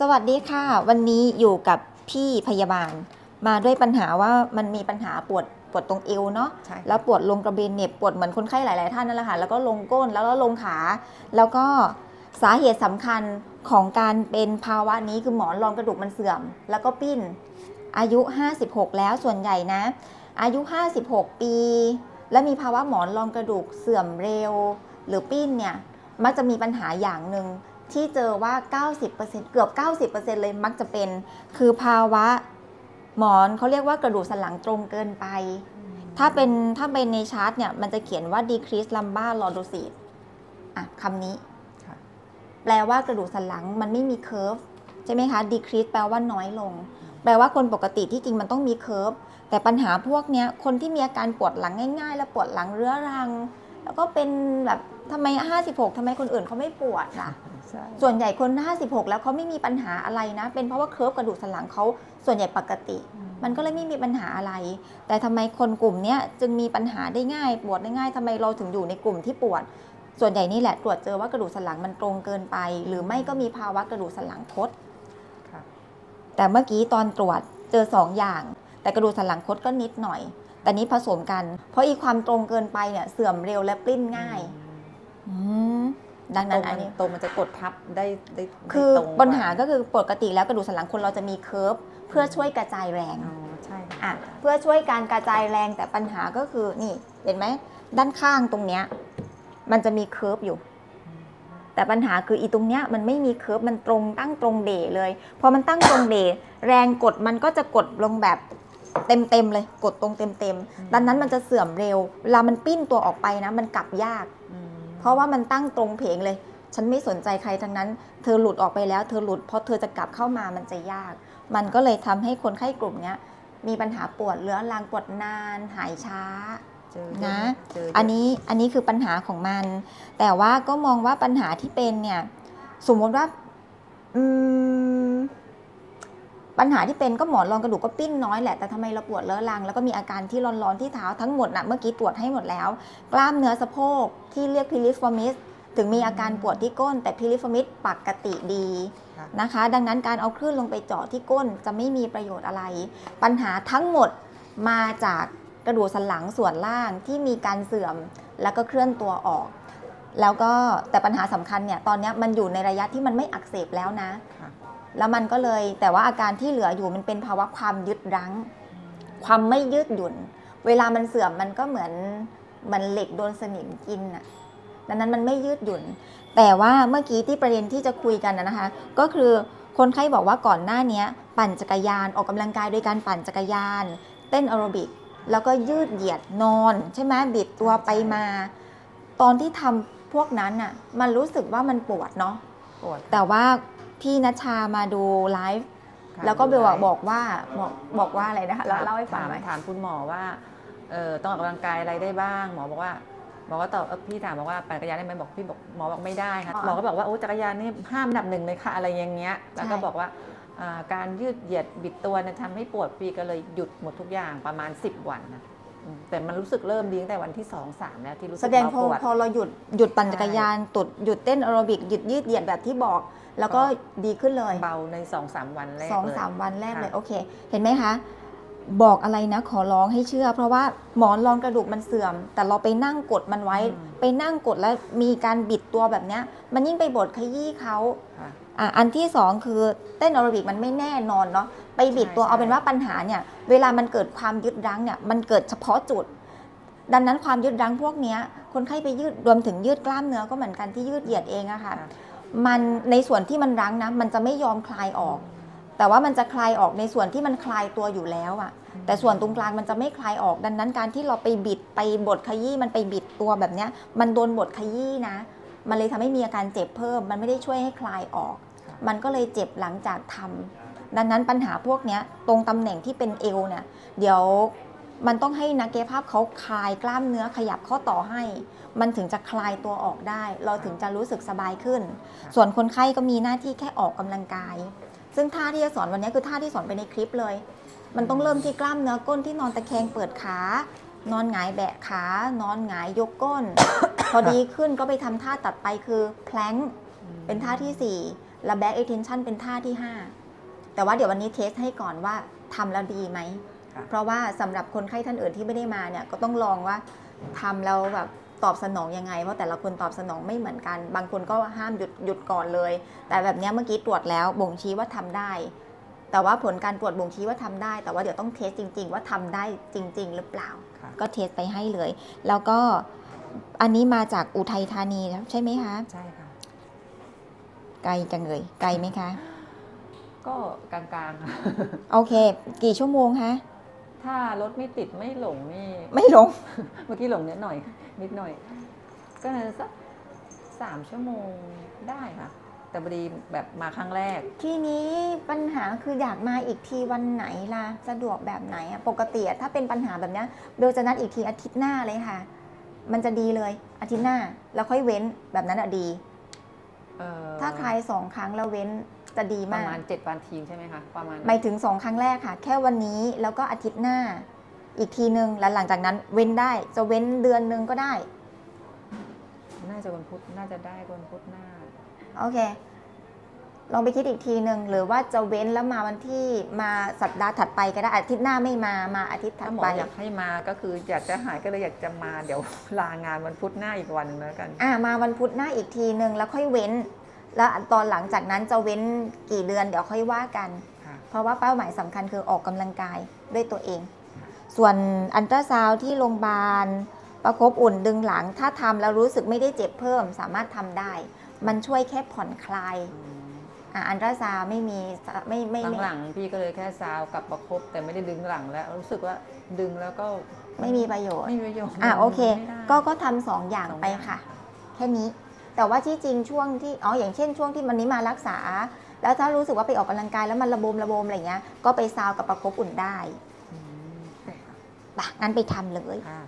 สวัสดีค่ะ วันนี้อยู่กับพี่พยาบาล มาด้วยปัญหาว่ามันมีปัญหาปวดปวดตรงเอวเนาะใช่แล้วปวดลงกระเบนเหน็บปวดเหมือนคนไข้หลาย ๆ ท่านนั่นแหละค่ะแล้วก็ลงก้นแล้วก็ลงขา แล้วก็สาเหตุสำคัญของการเป็นภาวะนี้คือหมอนรองกระดูกมันเสื่อม แล้วก็ปิ้น อายุ 56 แล้วส่วนใหญ่นะ อายุ 56 ปี และมีภาวะหมอนรองกระดูกเสื่อมเร็ว หรือปิ้นเนี่ยมักจะมีปัญหาอย่างหนึ่ง ที่เจอว่า 90%เกือบ 90%เลยมักจะเป็น คือภาวะหมอนเขาเรียกว่ากระดูกสันหลังตรงเกินไป ถ้าเป็นถ้าเป็นในชาร์ตเนี่ย มันจะเขียนว่า decrease lumbar lordosis อะคำนี้ค่ะแปลว่ากระดูกสันหลังมันไม่มีเค r ร์ฟใช่ไหมคะ decrease แปลว่าน้อยลง แปลว่าคนปกติที่จริงมันต้องมีเค r ร์ฟแต่ปัญหาพวกเนี้ย คนที่มีอาการปวดหลังง่าย ๆ แล้วปวดหลังเรื้อรัง แล้วก็เป็นแบบทำไม 56ทำไมคนอื่นเขาไม่ปวดล่ะใช่ ส่วนใหญ่คน 56 แล้วเขาไม่มีปัญหาอะไรนะ เป็นเพราะว่าเค r ร์ฟกระดูกสันหลังเขาส่วนใหญ่ปกติ มันก็เลยไม่มีปัญหาอะไร แต่ทำไมคนกลุ่มเนี้ยจึงมีปัญหาได้ง่าย ปวดได้ง่ายทำไมเราถึงอยู่ในกลุ่มที่ปวด ส่วนใหญ่นี่แหละตรวจเจอว่ากระดูกสันหลังมันตรงเกินไป หรือไม่ก็มีภาวะกระดูกสันหลังคดค่ะแต่เมื่อกี้ตอนตรวจเจอสองอย่าง แต่กระดูกสันหลังคดก็นิดหน่อย แต่นี้ผสมกัน เพราะอีความตรงเกินไปเนี่ยเสื่อมเร็วและปลิ้นง่าย อืม ดังตรนั้นงอัอันนนี้นี้ ตรงมันจะกดทับได้ได้ได้คือตรงกว่ปัญหาก็คือปกติแล้วกระดูกสันหลังคนเราจะมีเคอร์ฟเพื่อช่วยกระจายแรงอ๋อใช่ค่ะอะเพื่อช่วยการกระจายแรงแต่ปัญหาก็คือนี่เห็นไหมด้านข้างตรงเนี้ยมันจะมีเคอร์ฟอยู่ แต่ปัญหาคืออีตรงเนี้ยมันไม่มีเคอร์ฟมันตรงตั้งตรงเด๋เลยพอมันตั้งตรงเด๋แรงกดมันก็จะกดลงแบบเต็มเต็มๆเลย กดตรงเต็มเต็มๆดังนั้นมันจะเสื่อมเร็วเวลามันปิ้นตัวออกไปนะ มันกลับยากอืม เพราะว่ามันตั้งตรงเพงเลย ฉันไม่สนใจใครทั้งนั้น เธอหลุดออกไปแล้ว เธอหลุดเพราะเธอจะกลับเข้ามามันจะยาก มันก็เลยทำให้คนไข้กลุ่มเนี้ยมีปัญหาปวดเรื้อรังปวดนาน หายช้าเจอนะเจอเยะอันนี้อันนี้คือปัญหาของมัน แต่ว่าก็มองว่าปัญหาที่เป็นเนี่ย สมมติว่าอืม ปัญหาที่เป็นก็หมอนรองกระดูกก็ปิ้นน้อยแหละแต่ทำไมเราปวดเรื้อรัง แล้วก็มีอาการที่ร้อนๆที่เท้าทั้งหมดนะเมื่อกี้ตรวจให้หมดแล้ว กล้ามเนื้อสะโพกที่เรียกพิลิฟอมิสถึงมีอาการปวดที่ก้น แต่พิลิฟอมิสปกติดีค่ะนะคะ ดังนั้นการเอาคลื่นลงไปเจาะที่ก้นจะไม่มีประโยชน์อะไร ปัญหาทั้งหมดมาจากกระดูกสันหลังส่วนล่างที่มีการเสื่อมแล้วก็เคลื่อนตัวออก แล้วก็แต่ปัญหาสำคัญเนี่ยตอนเนี้ยมันอยู่ในระยะที่มันไม่อักเสบแล้วนะค่ะ แล้วมันก็เลยแต่ว่าอาการที่เหลืออยู่มันเป็นภาวะความยึดรั้ง ความไม่ยืดหยุ่น เวลามันเสื่อมมันก็เหมือนเหมันเหล็กโดนสนิมกินน่ะดังนั้นมันไม่ยืดหยุ่น แต่ว่าเมื่อกี้ที่ประเด็นที่จะคุยกันนะนะคะ ก็คือคนไข้บอกว่าก่อนหน้าเนี้ยปั่นจักรยานออกกำลังกายโดยการปั่นจักรยาน เต้นแอโรบิกแล้วก็ยืดเหยียดนอน ใช่ไหมบิดตัวไปมา ตอนที่ทำพวกนั้นน่ะมันรู้สึกว่ามันปวดเนาะปวดแต่ว่า พี่นัชชามาดูไลฟ์ค่ะแล้วก็เบลบอกดูบอกว่าบอกบอกว่าอะไรนะคะไลฟ์เล่าให้ฟังถามหน่อย ถามคุณหมอว่าเออต้องออกกำลังกายอะไรได้บ้าง หมอบอกว่าหมอก็ตอบเออพี่ถามบอกว่าปั่นจักรยานได้ไหมบอกพี่บอกหมอบอกไม่ได้ค่ะอ๋อหมอก็บอกว่าโอ้จักรยานนี่ห้ามอันดับหนึ่งเลยค่ะอะไรอย่างเงี้ยแล้วก็ใช่ บอกว่าอ่าการยืดเหยียดบิดตัวเนี่ยทำให้ปวดปีก็เลยหยุดหมดทุกอย่างประมาณ 10 วันนะอืม แต่มันรู้สึกเริ่มดีตั้งแต่วันที่2อสามแล้วที่รู้สึกแสดงพอเบาปวดพอเราหยุดหยุดปั่นใช่จักรยานตุดหยุดเต้นแอโรบิกหยุดยืดเหยียดแบบที่บอก แล้วก็ดีขึ้นเลยเบาใน2อสามวันแรกสองเลย สามวันแรกเลยค่ะ โอเค เห็นไหมคะ บอกอะไรนะ ขอร้องให้เชื่อ เพราะว่าหมอนรองกระดูกมันเสื่อม แต่เราไปนั่งกดมันไว้ ไปนั่งกดแล้วมีการบิดตัวแบบเนี้ย มันยิ่งไปบดขยี้เขา ค่ะ อะอันที่สองคือเต้นแอโรบิกมันไม่แน่นอนเนาะไปบิดตัวใช่เอาเป็นว่าปัญหาเนี่ยเวลามันเกิดความยึดรั้งเนี่ยมันเกิดเฉพาะจุด ดังนั้นความยึดรั้งพวกเนี้ยคนไข้ไปยืดรวมถึงยืดกล้ามเนื้อก็เหมือนกันที่ยืดเหยียดเองอะค่ะค่ะมันในส่วนที่มันรั้งนะมันจะไม่ยอมคลายออก แต่ว่ามันจะคลายออกในส่วนที่มันคลายตัวอยู่แล้วอะแต่ส่วนตรงกลางมันจะไม่คลายออกดังนั้นการที่เราไปบิดไปบดขยี้มันไปบิดตัวแบบเนี้ยมันโดนบดขยี้นะ มันเลยทำให้มีอาการเจ็บเพิ่ม มันไม่ได้ช่วยให้คลายออก มันก็เลยเจ็บหลังจากทำดังนั้นปัญหาพวกเนี้ยตรงตำแหน่งที่เป็นเอวเนี่ยเดี๋ยวมันต้องให้นักกายภาพเขาคลายกล้ามเนื้อขยับข้อต่อให้ มันถึงจะคลายตัวออกได้ เราถึงจะรู้สึกสบายขึ้นค่ะส่วนคนไข้ก็มีหน้าที่แค่ออกกำลังกาย ซึ่งท่าที่จะสอนวันนี้คือท่าที่สอนไปในคลิปเลย มันต้องเริ่มที่กล้ามเนื้อก้นที่นอนตะแคงเปิดขา นอนหงายแบะขา นอนหงายยกก้น พอดีขึ้นก็ไปทำท่าตัดไปคือแพลงก์เป็นท่าที่ 4 แล้ว back extension เป็นท่าที่ 5 แต่ว่าเดี๋ยววันนี้เทสให้ก่อนว่าทำแล้วดีไหมค่ะเพราะว่าสำหรับคนไข้ท่านอื่นที่ไม่ได้มาเนี่ยก็ต้องลองว่าทำแล้วแบบตอบสนองยังไง เพราะแต่ละคนตอบสนองไม่เหมือนกัน บางคนก็ห้ามหยุดหยุดก่อนเลย แต่แบบเนี้ยเมื่อกี้ตรวจแล้วบ่งชี้ว่าทำได้ แต่ว่าผลการตรวจบ่งชี้ว่าทำได้ แต่ว่าเดี๋ยวต้องเทสจริง ๆ ว่าทำได้จริง ๆ หรือเปล่าค่ะก็เทสไปให้เลย แล้วก็ อันนี้มาจากอุทัยธานีใช่ไหมคะ ใช่ค่ะ ไกลจังเลย ไกลไหมคะ ก็กลางๆค่ะโอเค กี่ชั่วโมงคะ ถ้ารถไม่ติดไม่หลงนี่ ไม่หลง เมื่อกี้หลงนิดหน่อย นิดหน่อย ก็เลยสักสามชั่วโมงได้ค่ะ แต่พอดีแบบมาครั้งแรก ทีนี้ปัญหาคืออยากมาอีกทีวันไหนล่ะ สะดวกแบบไหนอะปกติอะถ้าเป็นปัญหาแบบเนี้ยเบลจะนัดอีกทีอาทิตย์หน้าเลยค่ะ มันจะดีเลย อาทิตย์หน้าแล้วค่อยเว้นแบบนั้นอะดี เอ่อถ้าใครสองครั้งแล้วเว้นจะดีปมาระก มาณเจ็ดวันทีใช่ไหมคะประมาณหมายถึงสองครั้งแรกค่ะ แค่วันนี้แล้วก็อาทิตย์หน้า อีกทีนึงแล้วหลังจากนั้นเว้นได้ จะเว้นเดือนนึงก็ได้ น่าจะวันพุธน่าจะได้วันพุธหน้า โอเค ลองไปคิดอีกทีหนึ่งหรือว่าจะเว้นแล้วมาวันที่มาสัปดาห์ถัดไปก็ได้อาทิตย์หน้าไม่มามาอาทิตย์ถัถ้าดหมอไปอยากให้มาก็คืออยากจะหายก็เลยอยากจะมาเดี๋ยวลางานวันพุธหน้าอีกวันหนึงแล้วกัน อ่ามาวันพุธหน้าอีกทีหนึ่งแล้วค่อยเว้น แล้วตอนหลังจากนั้นจะเว้นกี่เดือนเดี๋ยวค่อยว่ากันค่ะเพราะว่าเป้าหมายสำคัญคือออกกำลังกายด้วยตัวเอง ส่วนอันตราซาวด์ที่โรงพยาบาลประคบอุ่นดึงหลัง ถ้าทำแล้วรู้สึกไม่ได้เจ็บเพิ่ม สามารถทำได้ มันช่วยแค่ผ่อนคลาย อะอันตราซาวด์ไม่มีไม่ไม่ไม่หลังๆพี่ก็เลยแค่ซาวกับประคบแต่ไม่ได้ดึงหลังแล้ว รู้สึกว่าดึงแล้วก็ไม่มีประโยชน์ไม่มีประโยชน์อะโอเคไม่ได้ก็ก็ทำสองอย่างสองไปอย่างค่ะ แค่นี้ แต่ว่าที่จริงช่วงที่อ๋ออย่างเช่นช่วงที่วันนี้มารักษา แล้วถ้ารู้สึกว่าไปออกกำลังกายแล้วมันระบมระบมอะไรเงี้ยก็ไปซาวกับประคบอุ่นได้อืมใช่ค่ะปะงั้นไปทำเลยค่ะ